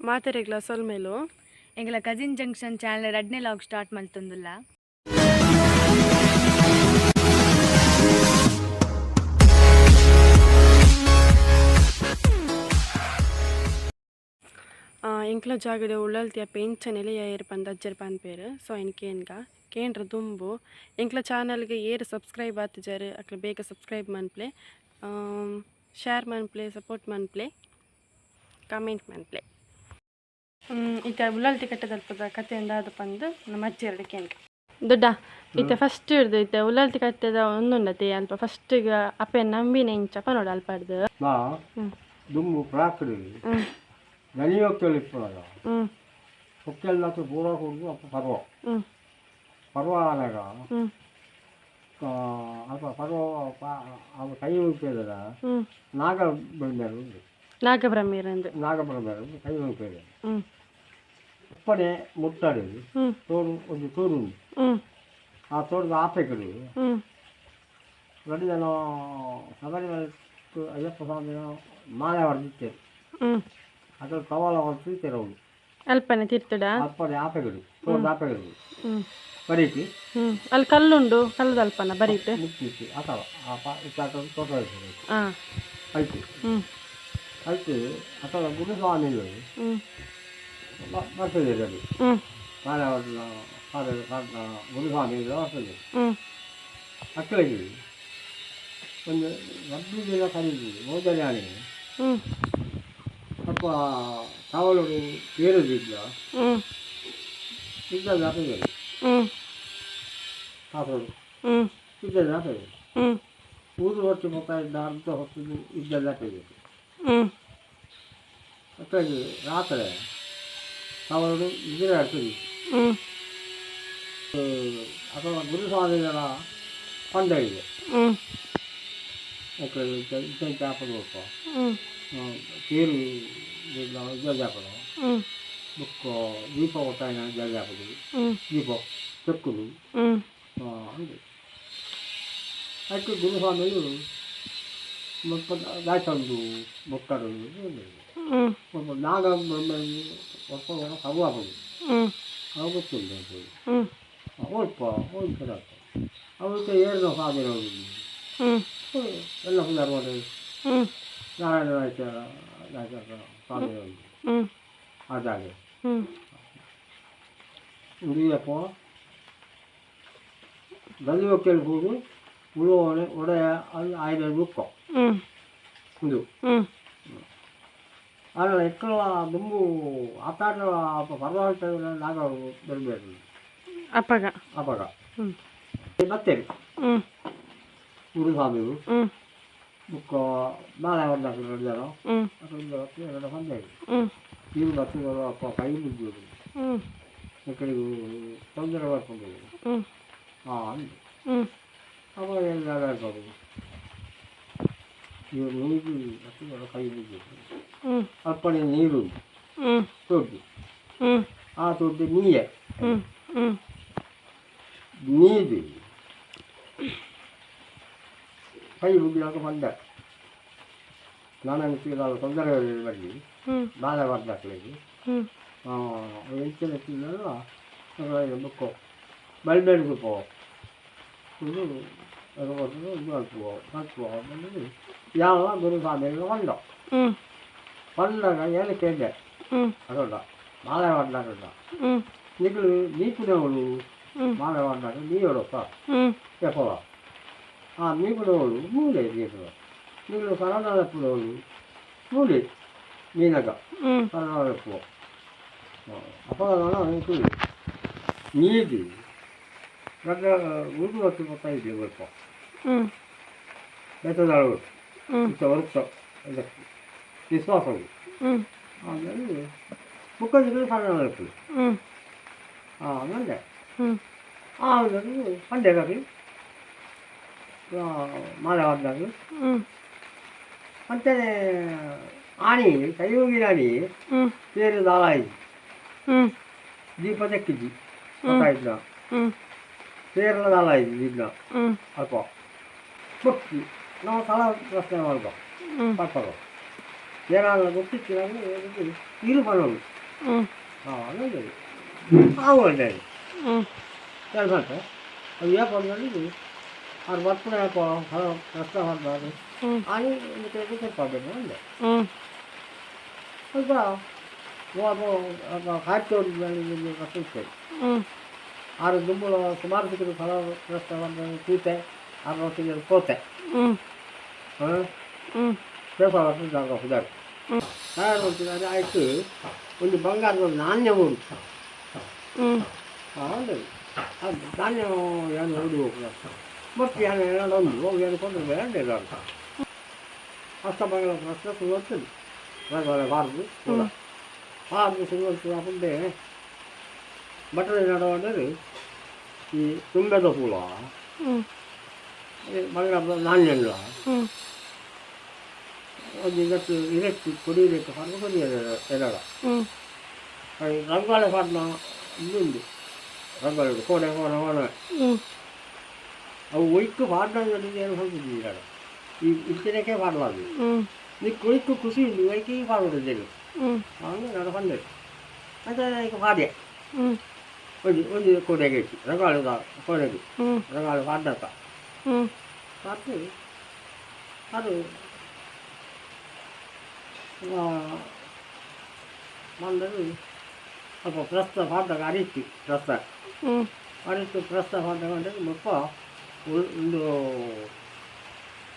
ಮಾತೆರೆಗ್ಲ ಸೊಲ್ಮೇಲು ಎಂಗಳ cousin junction channel ರಡ್ನೆ ಲಾಗ್ ಸ್ಟಾರ್ಟ್ ಮಲ್ತೊಂದುಲ್ಲ ಎಂಕ್ಲ ಜಾಗಡೆ ಉಳ್ಳಲ್ತಿಯ ಪೆಂಚನೆಲೆ ಏರ್ ಪಂದ್ ಅಜ್ಜರ್ ಪಂದ್ ಪೇರು ಸೊ ಎನ್ಕೇನ್ಗ ಕೇನ್ಗ ಕೇಂದ್ರ ದುಂಬು. ಎಂಕ್ಲ ಚಾನಲ್ಗೆ ಏರ್ ಸಬ್ಸ್ಕ್ರೈಬ್ ಆತಿಜಾರ್ ಅಕ್ಲ ಬೇಗ ಸಬ್ಸ್ಕ್ರೈಬ್ ಮನ್ಪ್ಲೆ ಶೇರ್ ಮನ್ಪ್ಲೆ ಸಪೋರ್ಟ್ ಮನ್ಪ್ಲೆ ಕಮೆಂಟ್ ಮನ್ಪ್ಲೆ. ಈಗ ಉಳ್ಳಲ್ತಿ ಕಟ್ಟದಲ್ಪದ ಕತೆ ಎಂದಾದಪ್ಪ ಪಂದ್ ನಮ್ಮ ಅಜ್ಜಿ ಎರಡು ಕೇನ್ಗ ದೊಡ್ಡ ಇತೆ ಫಸ್ಟ್ ಹಿಡ್ದು ಇತ್ತೆ ಉಳ್ಳಲ್ತಿ ಕಟ್ಟೆದ ಒಂದುಂಡತೆ ಅಲ್ಪ ಫಸ್ಟ್ ಈಗ ಅಪ್ಪೆ ನಂಬಿನ ಇಂಚಪ್ಪ ನೋಡು ಅಲ್ಪ ಹಿಡ್ದು. ದುಂಬು ಹೋಗ್ತೇಳಿ ಹ್ಮ್. ಹೊಕ್ಕೆಲ್ಲ ಪೂರ ಕೊಡು ಅಪ್ಪ ಪರ್ವ. ಹ್ಮ್. ಪರ್ವ ಆದಾಗ ಹ್ಮ್. ಅಪ್ಪ ಪರ್ವ ಅವ್ರ ಅವ ಕೈ ಉಂಟಿದ ನಾಗ ಬಂದರು ಕೈ ಉಂಟಿದ ಹ್ಮ್. ಮುತ್ತಾಡಿ ತೋಡು ಒಂದು ತೋರು ಆ ತೋಟದ ಆಪೆಗಳು ಕಡೆ ಎರಡು ಜನ ಶಬರಿಮಲೆ ಅಯ್ಯಪ್ಪ ಸ್ವಾಮಿ ಮಾಲೆ ಹೊಡೆದಿತ್ತೇವೆ ಹ್ಮ್. ಅದ್ರ ಕವಲ ಹೊಡೆದಿತ್ತೇವೆ ಅವಳು ಅಲ್ಪನೆ ತಿರ್ತಡ? ಅಲ್ಪನೆ ಆಪೆಗಳು ತೋಟದ ಆಪೆಗಳು ಬರೀತಿ. ಅಲ್ಲಿ ಕಲ್ಲುಂಡು ಕಲ್ಲದ ಅಲ್ಪನ ಬರೀತಿ? ಮುಚ್ಚಿತ್ತು ಅಥವಾ ಆ ಪಾ ತೋಟ ಆಯ್ತು. ಆಯ್ತು ಅಥವಾ ಗುರುಸ್ವಾಮಿಗಳು ಬರ್ತದೆ ಹೊಡೆದ ಪಾದ ಪಾದ ಗುರುಸ್ವಾಮಿಗಳು ಬರ್ತದೆ ಮಕ್ಕಳಿಗೆ ಒಂದು ಒಂದು ದಿನ ಕರೀತೀವಿ ಮೊದಲನೇ ಆನೆ ಸ್ವಲ್ಪ ಕಾವಲು ಏರುದಿಲ್ಲ ಹ್ಮ್ ಇದ್ದದ್ದು ಹಾಕಿದೆ ಹ್ಮ್ ಕಾಸರು ಹ್ಮ್ ಇದ್ದದ್ದು ಹಾಕಿದೆ ಊರು ಹೊತ್ತು ಮೊತ್ತ ಇದ್ದ ಅರ್ಧ ಹೊತ್ತು ಇದ್ದದ್ದು ಹಾಕಿದೆ ಹ್ಮ್ ಮಕ್ಕಳಿಗೆ ರಾತ್ರಿ ಕಾವಲರು ಇದ್ರೆ ಆಗ್ತದೆ ಅಥವಾ ಗುರು ಗುರುಸ್ವಾಮಿಗಳ ಪಂಡ ಇದೆ. ಜಾಪದ ಹ್ಮ್. ತೇರು ಜಾಪದ ಹಾಕೋದು ದೀಪ ಒಟ್ಟಾಯಿನ ಜಾಪದ ದೀಪ ಚಕ್ಕುದು. ಹಂಗೆ. ಅದಕ್ಕೆ ಗುರುಸ್ವಾಮಿಗಳು ಮತ್ತು ಹ್ಮ್. ಸ್ವಲ್ಪ ನಾಗ ವರ್ಷ ಕರು ಹಾಕೋದು ಹ್ಮ್ ಅವು ಗೊತ್ತಿಲ್ಲ ಅಂತ ಹೇಳಿ ಹ್ಮ್ ಅಲ್ಪ ಹೋಗ್ತಾರೆ ಅವಕ್ಕೆ ಏನು ಸ್ವಾಮಿ ಹೋಗಿದ್ವಿ ಹ್ಮ್ ಎಲ್ಲ ಸುಂದರ ಮಾಡಿ ಹ್ಮ್ ನಾರಾಯಣ ನಾಯ್ಕರ ನಾಯ್ಕರ ಸ್ವಾಮಿ ಹೋಗಿ ಹ್ಮ್ ಅದಾಗೆ ಹ್ಮ್ ಉಳಿಯಪ್ಪ ಗಲ್ಲಿಯೊಕ್ಕಲ್ಲಿ ಹೋಗಿ ಉಳುವನೆ ಒಡೆಯ ಅಲ್ಲಿ ಆಯ್ದ ಬುಕ್ಕ ಹ್ಮ್ ಇದು ದುಂಬು ಆಟಾಡ ಪರವಾಗಿ ನಾಗ ಬರಬೇಕು ಅಪ್ಪಗ ಅಪಗ ಹ್ಮ್. ಮತ್ತೆ ಹ್ಮ್. ಗುರುಸ್ವಾಮಿಗಳು ಬುಕ್ಕ ನಾಳೆ ಒಂದು ಎರಡು ಜನ ಎರಡು ಹ್ಮ್. ನೀವು ಬಸ್ಸುಗಳು ಅಪ್ಪ ಕೈ ಮುಗಿಯೋದು ಮಕ್ಕಳಿಗೂ ತೊಂದರೆ ಮಾಡ್ಕೊಂಡು ಹಾಂ ಅವಾಗ ಎಲ್ಲ ಹೇಳ್ಬೋದು ಇವರು ನುಗ್ಗಿ ಬಸ್ಸುಗಳು ಕೈ ಮುಗಿಯೋದು ಅಪ್ಪಣೆ ನೀರು ಹ್ಮ್ ತೊಡ್ಡು ಹ್ಮ್ ಆ ತೊಡ್ಡು ನೀಯೆ ಹ್ಮ್ ಹ್ಮ್ ನೀರು ಕೈ ಮುಗಿದಾಗ ಬಂದ ನಾನು ಅನಿಸಿದ ತೊಂದರೆ ಬರಲಿ ಹ್ಮ್ ನಾಳೆ ಬರ್ದಾಕ್ಲಿಕ್ಕೆ ಹ್ಮ್ ಎಂಚಿನಲ್ಲ ಬುಕ್ಕು ಬಲ್ಬೇಡಿಗೆ ಪೋ ಇದು ಅದು ಇದು ಹಾಕುವ ಹಾಕುವ ಬಂದು ಯಾವ ಗುರುಸ್ವಾಮಿಗಳು ಬಂದ ಹ್ಮ್ ಬಂದಾಗ ಏನು ಕೇಳಿದೆ ಹ್ಮ್ ಅದಲ್ಲ ಮಾಲೆ ಬಂದಾಗ ಹ್ಮ್ ನಿಗಳು ನೀಪಿನವಳು ಹ್ಮ್ ಮಾಲೆ ಬಂದಾಗ ನೀವಳಪ್ಪ ಹ್ಮ್ ಎಪ್ಪವ ಆ ನೀಪಿನವಳು ಮೂಲೆ ನೀರು ನೀವು ಕನ್ನಡಪ್ಪನವಳು ಮೂಲೆ ಮೀನಗ ಹ್ಮ್ ಕನ್ನಡಪ್ಪು ಅಪ್ಪ எனக்கு ನೀರು ನನ್ನ ಉರುದು ಹೊತ್ತು ಬರ್ತಾ ಇದೆ ಸ್ವಲ್ಪ ಹ್ಮ್ ಬೆತ್ತದಾಳು ಹ್ಮ್ ಇಂಥ ವರ್ಷ ಅದಕ್ಕೆ ವಿಶ್ವಾಸವು ಆಮೇಲೆ ಮುಖಂಡರು ಸಣ್ಣ ಹ್ಮ್. ಆಮೇಲೆ ಆಮೇಲೆ ಪಂಡೆಗಾಗಿ ಮಾಲೆ ಬಂದಾಗ ಮತ್ತೆ ಆಣಿ ಕೈ ಹೋಗಿನ ಆಣಿ ಸೇರಿ ಹ್ಮ್. ದೀಪ ತೆಕ್ಕಿದ್ದಿ ಗೊತ್ತಾಯ್ತಾ? ಸೇರಲ ದಾಳಾಯಿ ದೀಪ. ಅಲ್ಪ ಬುಕ್ಕಿ ನಾವು ತಳ ಪ್ರಶ್ನೆ ಮಾಡ್ಕೊ ಹ್ಮ್. ಪಾಪಗಳು ಗೊತ್ತಿತ್ತು ಗೊತ್ತಿತ್ತಿಲ್ಲ ಇದು ಮಾಡೋದು ಹ್ಞೂ ಹಾಂ ಅನ್ನೋದು ಹಾವು ಒಳ್ಳೆಯದು ಕೆಲಸ ಅದು ಯಾಕೆ ಬಂದಲ್ಲಿ ಅವ್ರು ಬರ್ತಾರೆ ಯಾಕೋ ಹಲೋ ಕಷ್ಟ ಮಾಡಬಾರ್ದು ಅಲ್ಲಿ ಒಂದು ಕೈ ಸ್ವಲ್ಪ ಆಗಬೇಕು ಅಂದೆ. ಸ್ವಲ್ಪ ಹಾಕಿ ಕಷ್ಟ ಹ್ಞೂ ಆರು ದುಂಬಳು ಸುಮಾರು ಸಿಕ್ಕಿದ್ರು ಫಲ ಕಷ್ಟ ಬಂದು ಕೂತೆ ಆರು ವರ್ಷಕ್ಕೆ ಕೋತೆ ಹ್ಞೂ ಹಾಂ? ಹ್ಞೂ ಬೇಸ ವರ್ಷ ಜಾಗ ಹುದಾಡಿ ಹ್ಞೂ ತಯಾರು ಮಾಡ್ತಿದ್ದಾರೆ ಆಯಿತು ಒಂದು ಬಂಗಾರದ ಒಂದು ನಾಣ್ಯ ಉಂಟು ಹ್ಞೂ ಹೌದು ಅದು ನಾಣ್ಯ ಏನು ಹುಡುಗ ಹೋಗ್ತದೆ ಮತ್ತೆ ಏನು ಏನಾದ್ರು ಒಂದು ಹೋಗಿ ಹೇಳ್ಕೊಂಡು ಬೇಡ ಅಂತ ಅಷ್ಟ ಬಂಗಾಳ ಪ್ರಶ್ನೆ ಸುರುವತ್ತದು ಬಂಗಾಳ ಬಾರದು ಕೂಡ ಬಾರದು ಸುರುವತ್ತು ಮುಂದೆ ಬಟ್ಟೆ ನಡುವಂದರೆ ಈ ತುಂಬೆದ ಹೂಳ ಹ್ಞೂ ಬಂಗಾರದ ನಾಣ್ಯ ಇಲ್ಲ ಹ್ಞೂ ಒಂದು ಇದಕ್ಕೆ ಇದಕ್ಕೆ ಕುಡಿಯಲಿಕ್ಕೆ ಹೊರಗೆ ಕುಡಿಯೋದು ಎರಡ ಹ್ಞೂ ರಂಗಾಳ ಪಾಡ್ನ ಇನ್ನೊಂದು ರಂಗಾಳ ಕೋಣೆ ಕೋಣೆ ಕೋಣೆ ಹ್ಞೂ ಅವು ಒಯ್ಕು ಪಾಡ್ನಲ್ಲಿ ಏನು ಹೋಗಿದ್ದೀರ ಈ ಇತ್ತಿನಕ್ಕೆ ಪಾಡಲಾದು ಹ್ಞೂ ನೀ ಕೊಯ್ಕು ಖುಷಿ ఉంది ಒಯ್ಕಿ ಪಾಡುದಿಲ್ಲ ಹ್ಞೂ ಅವನು ನಾನು ಬಂದೆ ಮತ್ತೆ ಈಗ ಪಾಡ್ಯ ಹ್ಞೂ ಒಂದು ಒಂದು ಕೋಣೆಗೆ ಇಟ್ಟು ಬಂದರು ಸ್ವಲ್ಪ ಪ್ರಸ್ತ ಪಾಡ್ದಾಗ ಅರಿತು ಪ್ರಸ್ತ ಅರಿತು ಪ್ರಸ್ತ ಪಾಡ್ದಾಗ ಮುಪ್ಪ ಒಂದು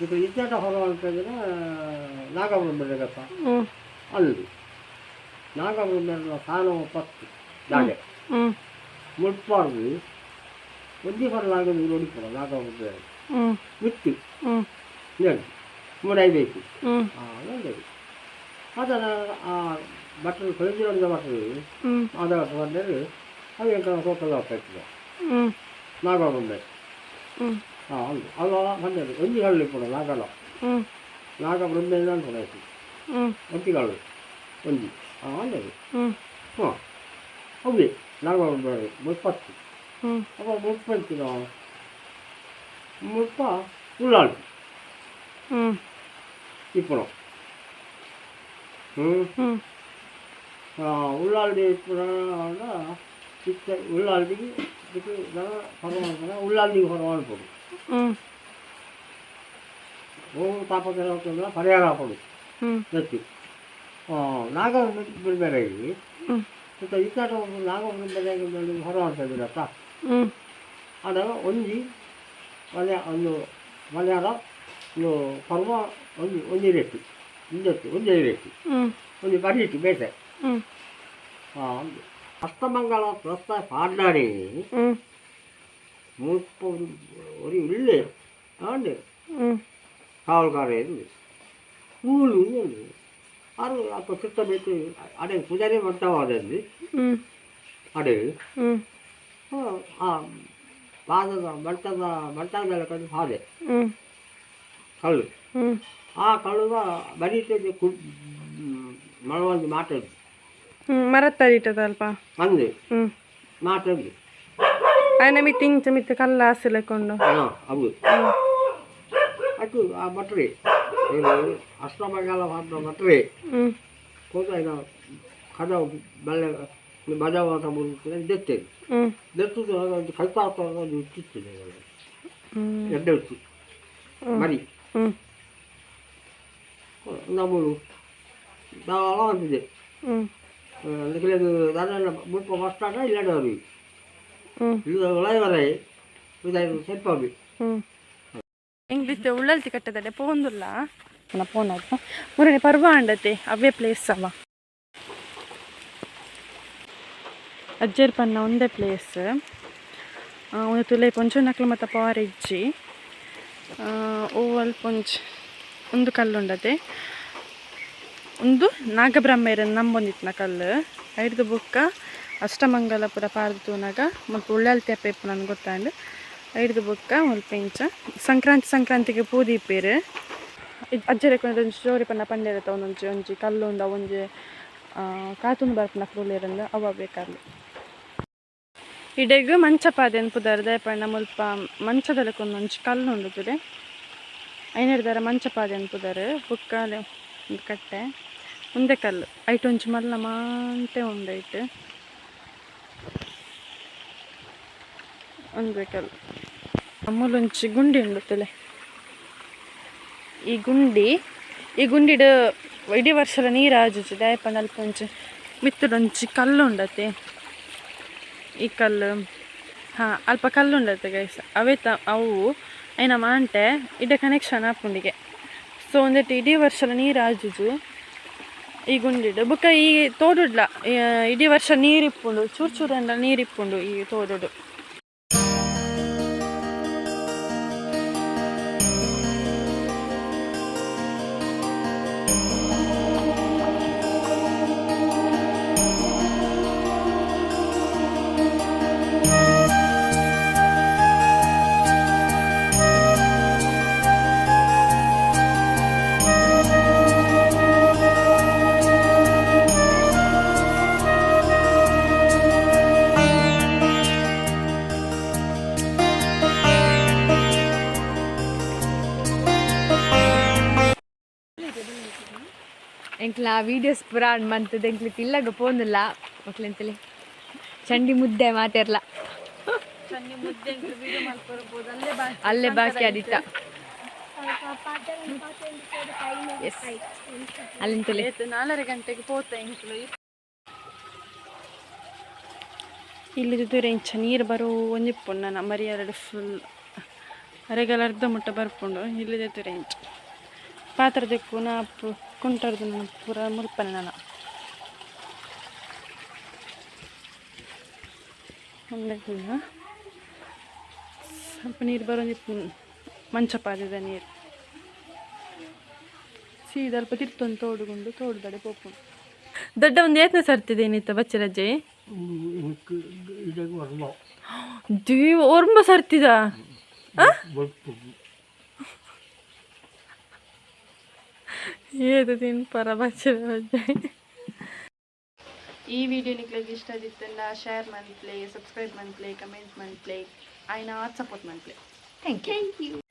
ಇದು ಇದ್ದಾಟ ಹೊರ ಅಂತಂದ್ರೆ ನಾಗಬ್ರಹ್ಮಗಪ್ಪ ಹ್ಞೂ ಅಲ್ಲಿ ನಾಗಬ್ರಹ್ಮನ ಸಾನವ ಪತ್ತು ಜಾಗೆ ಮುಟ್ಬಾರ್ದು. ಮುಟ್ಪಾರ್ದು ಬರ ಹೊರಲಾಗದು ನೋಡಿಕೊಡ ನಾಗಬ್ರಹ್ಮ ಬಿತ್ತು ನೋಡಿ ಮುಡೈಬೇಕು ಹ್ಞೂ ನೋಡಿ ಅದರ ಆ ಬಟ್ಟಲು ಕೊಳಗೆ ಹೊಡೆದ ಬಟ್ಟಲು ಅದರ ಬಂದರೆ ಹಾಗೆ ಕೋಕಲ್ಲ ಹೋಗ್ತಾಯಿತ್ತು ನಾಗಲ ಬಂದೆ ಹಾಂ ಹೌದು ಅಲ್ಲ ಬಂದದ್ದು ಒಂದು ಹಳ್ಳಿ ಕೂಡ ನಾಗಲ ನಾಗ ಬೃಂದ ಅಂತ ಆಯಿತು ಒಂದಿಗಳು ಒಂದಿ ಹಾಂ ಅಲ್ಲದು ಹಾಂ ಹೌದು ನಾಗ ಬಂದರು ಮುಪ್ಪತ್ತು ಅವ ಮುಪ್ಪಂತಿ ನಾವು ಮುಪ್ಪ ಉಳ್ಳಾಳು இப்போ ಹ್ಞೂ ಉಳ್ಳಾಲ್ದಿ ಪುರಾಣ ಚಿಕ್ಕ ಉಳ್ಳಾಲ್ದಿಗೆ ಇದು ದನ ಹೊರ ಮಾಡ್ತಾರೆ ಉಳ್ಳಾಲ್ದಿಗೆ ಹೊರ ಮಾಡ್ಬೋದು. ಹೋಗು ಪಾಪ ಕೆಲವಕ್ಕೆಲ್ಲ ಪರಿಹಾರ ಹಾಕೋದು ಗಟ್ಟಿ. ನಾಗವ್ರ ಬಿಡಬೇಡ ಇಲ್ಲಿ. ಮತ್ತು ಈ ಕಡೆ ಒಂದು ನಾಗವ್ರ ಬಿಡಬೇಡ ಹೊರ ಮಾಡ್ತಾ ಬಿಡತ್ತ ಒಂದು ಮಲಯಾಳ ಒಂದು ಪರ್ವ ಒಂದು ಒಂದಿ ರೇಟು ಒಂದೆತ್ತು ಒಂದೇ ರೇಟು ಹ್ಞೂ ಒಂದು ಬರೀಟು ಬೇಸೆ ಹ್ಞೂ അസ്തമംഗള പ്രസ്ഥ പാടാടി ಹ್ಞೂ മുപ്പത് ഒരു ഇല്ലേ ആണ്ട് ಹ್ಞೂ കാവൽക്കാരുണ്ട് ಊರು ഉണ്ട് ಅದು ಅಪ್ಪ ಸುತ್ತ ಬಿಟ್ಟು ಅಡೆ ಪೂಜಾರಿ ಮಾಡ್ತಾವ ಅದಲ್ಲಿ ಹ್ಞೂ ಅಡೆ ಹ್ಞೂ ಆ ಪಾದದ ಬಟ್ಟದ ಬಟ್ಟದಲ್ಲಿ ಕಂಡು ಹಾದೆ ಹ್ಞೂ ಕಲ್ಲು ಹ್ಞೂ ಆ ಕಳುವ ಬರೀತದೆ ಕು ಮಳವೊಂದು ಮಾತಾಡಿ ಹ್ಮ್ ಮರತ್ತರಿಟದ ಅಲ್ಪ ಅಂದೆ ಹ್ಮ್. ಮಾತಾಡಿ ಆಯ್ನ ಮಿತ್ತ ಇಂಚ ಮಿತ್ತ ಕಲ್ಲ ಹಾಸಿಲೆಕೊಂಡು ಹಾಂ ಅದು ಅದು ಆ ಭಟ್ರಿ. ಅಷ್ಟಮಂಗಲ ಮಾತ್ರ ಭಟ್ರಿ. ಹ್ಮ್. ಹೋದ ಇದು ಕದವು ಬೆಳ್ಳೆ ಬಜಾವ ಅಂತ ಬರುತ್ತದೆ ದೆತ್ತೇನೆ. ಹ್ಮ್. ದೆತ್ತದು ಕಲ್ತಾತ ಒಂದು ಎಡ್ಡೆ ಇತ್ತು ಮರಿ ಹ್ಮ್. ನಮ್ಮದು ನಾವು ಅಂತಿದೆ ಹ್ಞೂ ಇಲ್ಲ ಸ್ಟಾಂಡ ಇಲ್ಲಾಡ ಅವ್ರಿಗೆ ಹ್ಞೂ ಇದು ಒಳಗೆ ಇದಾಯ್ತು ಸ್ವಲ್ಪ ಹ್ಞೂ ಇಂಗ್ಲಿಷ್ ಉಳ್ಳಲ್ತಿ ಕಟ್ಟದಡೆ ಪೋಂದುಲ್ಲ ನನ್ನ ಫೋನ್ ಆಯ್ತು? ಮೂರನೇ ಪರ್ವ ಅಂಡತೆ ಅವೇ ಪ್ಲೇಸ್ ಅವ. ಅಜ್ಜರ್ ಪನ್ನ ಒಂದೇ ಪ್ಲೇಸ್ ಒಂದು ತುಲೆ ಪೊಂಚು ನಕ್ಲು ಮತ್ತು ಪಾರ್ ಇಜ್ಜಿ ಓವಲ್ ಪೊಂಚ್ ಒಂದು ಕಲ್ಲು ಉಂಡತೆ ಒಂದು ನಾಗಬ್ರಹ್ಮೇರ ನಂಬೊಂದಿತ್ತಿನ ಕಲ್ಲು. ಐದು ಬುಕ್ಕ ಅಷ್ಟಮಂಗಲಪುರ ಪಾರ್ದು ತೂನಾಗ ಮತ್ತು ತೆಪ್ಪ ಇಪ್ಪು ನನಗೆ ಗೊತ್ತಾಂಡು ಬುಕ್ಕ ಮುಲ್ಪ ಇಂಚ ಸಂಕ್ರಾಂತಿ, ಸಂಕ್ರಾಂತಿಗೆ ಪೂದೀಪೇರು ಅಜ್ಜರೆ ಒಂದೊಂದು ಸ್ಟೋರಿ ಪನ್ನ ಪಂಡಿರತ ಒಂದೊಂಜಿ ಒಂಜಿ ಕಲ್ಲು ಉಂಡ ಒಂಜಿ ಕಾತುಂದು ಬರ್ಪನ ಕ್ರೂಲೇರಂದ ಅವ ಬೇಕಾರ್ಲಿ ಇಡೆಗ್ ಮಂಚಪಾದೆ ಅನ್ಪುದಾರ ದಯಪಣ್ಣ ಮುಲ್ಪ ಮಂಚದಲ್ಲಕ್ಕೆ ಒಂದೊಂಜಿ ಕಲ್ಲು ಉಂಡುತ್ತದೆ ಐನರ್ದಾರ ಮಂಚಪಾದೆ ಅನ್ಪುದಾರ ಬುಕ್ಕ ಒಂದು ಕಟ್ಟೆ ಒಂದೇ ಕಲ್ಲು. ಐಟ್ ಒಂಚು ಮಲ್ಲ ಮಾಂತೆ ಉಂಡೈಟ್ ಒಂದೇ ಕಲ್ಲು. ಅಮ್ಮಲೊಂಚಿ ಗುಂಡಿ ಉಂಡುತ್ತಲೆ ಈ ಗುಂಡಿ, ಈ ಗುಂಡಿಡು ಇಡೀ ವರ್ಷದ ನೀರು ಆಜುಚು ದಾಯಪಂಡ ಅಲ್ಪ ಒಂಚು ಮಿತ್ತುಡೊಂಚಿ ಕಲ್ಲು ಉಂಡತೆ. ಈ ಕಲ್ಲು, ಹಾಂ, ಅಲ್ಪ ಕಲ್ಲು ಉಂಡತ್ತೆ ಗೈಸ್. ಅವೇ ತ, ಅವು ಐನ ಮಾಂಟೆ ಇಡ ಕನೆಕ್ಷನ್ ಆಪುಂಡಿಗೆ ಸೊ ಒಂದೆಟ್ಟು ಇಡೀ ವರ್ಷ ನೀರು ಆಜುಜು ಈ ಗುಂಡಿಡು ಬುಕ್ಕ ಈ ತೋಡುಡ್ಲ ಇಡೀ ವರ್ಷ ನೀರಿಪ್ಪುಂಡು, ಚೂರು ಚೂರು ಅಂಡ ನೀರಿಪ್ಪುಂಡು ಈ ತೋಡುಡು ಎಂಕ್ಲ ವೀಡಿಯೋಸ್ ಪೂರ ಮಂತದ ಎಂಕ್ಲಿ ತಿಲ್ಲಗ ಪೋಂದಿಲ್ಲ ಮಕ್ಳೆಂತಲಿ ಚಂಡಿ ಮುದ್ದೆ ಮಾತೆರ್ಲ. ಅಲ್ಲೇ ಬಾಕಿ ಆದಿತ್ತ. ಎಸ್ ಅಲ್ಲಿಂತಲೇ. ನಾಲ್ಕು ಗಂಟೆಗೆ ಪೋತ ಎಂಕ್ಲು ಜೊತೆ ದುರೆಂಚ ನೀರು ಬರೋ ಒಂಜಿಪ್ಪುಂಡು ನನ್ನ ಮರಿ ಎರಡು ಫುಲ್ ಅರೆಗಲ ಅರ್ಧ ಮುಟ್ಟ ಬರ್ಪುಂಡು. ಇಲ್ಲಿ ದುರೆಂಚ ಪಾತ್ರ ದಿಕ್ಕು ನಾ ಮುರ್ಕೊಂಡ್ರದು ನಾನು ಪೂರ ಮುರ್ಪನೆ ನಾನು ఉండకుండా నీరు బరం చెప్పి మంచి పాదిద నీరు ಸೀದಲ್ಪ ತಿರ್ತೊಂದು ತೋಡುಗುಂಡು ತೋಡುದಡೆ ಪೋಪು ದೊಡ್ಡ ಒಂದು ಯತ್ನ ಸರ್ತಿದೆ ನಿತ್ತ ಬಚ್ಚರಜ್ಜೆ ದೇವ ಒರ್ಮ ಸರ್ತಿದ এতদিন ದಿನ ಪರ ಈ ವಿಡಿಯೋ ನಿಕ್ಲಿಗೆ ಇಷ್ಟ ಆಗಿತ್ತಲ್ಲ ಶೇರ್ ಮಾಡ್ಲಿ ಸಬ್ಸ್ಕ್ರೈಬ್ ಮಾಡ್ಲಿ ಕಮೆಂಟ್ ಐ ನಾಟ್ ಸಪೋರ್ಟ್ ಮಾಡ್ಲಿ ಥ್ಯಾಂಕ್ ಯು ಥ್ಯಾಂಕ್ ಯು